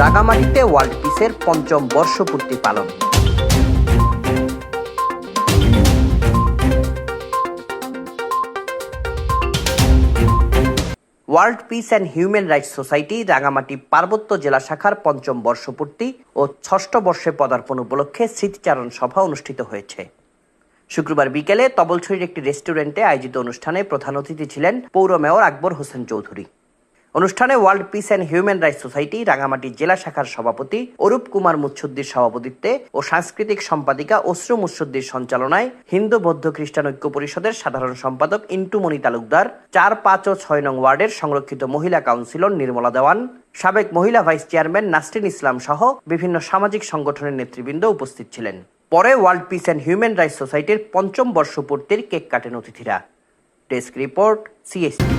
রাঙামাটিতে ওয়ার্ল্ড পিসের পঞ্চম বর্ষপূর্তি পালন। World peace and human rights society Rangamati পার্বত্য জেলা শাখার পঞ্চম বর্ষপূর্তি ও ষষ্ঠ বর্ষে পদার্পণ উপলক্ষে স্মৃতিচারণ সভা অনুষ্ঠিত হয়েছে। শুক্রবার বিকেলে তবলছড়ির একটি রেস্টুরেন্টে আয়োজিত অনুষ্ঠানে প্রধান অতিথি ছিলেন পৌর মেয়র আকবর হোসেন চৌধুরী। অনুষ্ঠানে world peace and human rights society, Rangamati জেলা শাখার সভাপতি অরূপ কুমার মুচ্ছুদ্দির সভাপতিত্বে ও সাংস্কৃতিক সম্পাদিকা অশ্রু মুচ্ছুদ্দির সঞ্চালনায় হিন্দু বৌদ্ধ খ্রিস্টান ঐক্য পরিষদের সাধারণ সম্পাদক ইন্টুমণি তালুকদার, চার, পাঁচ ও ছয় নং ওয়ার্ডের সংরক্ষিত মহিলা কাউন্সিলর নির্মলা দেওয়ান, সাবেক মহিলা ভাইস চেয়ারম্যান নাসরিন ইসলাম সহ বিভিন্ন সামাজিক সংগঠনের নেতৃবৃন্দ উপস্থিত ছিলেন। পরে world peace and human rights সোসাইটির পঞ্চম বর্ষপূর্তির কেক কাটেন অতিথিরা। Desk report CST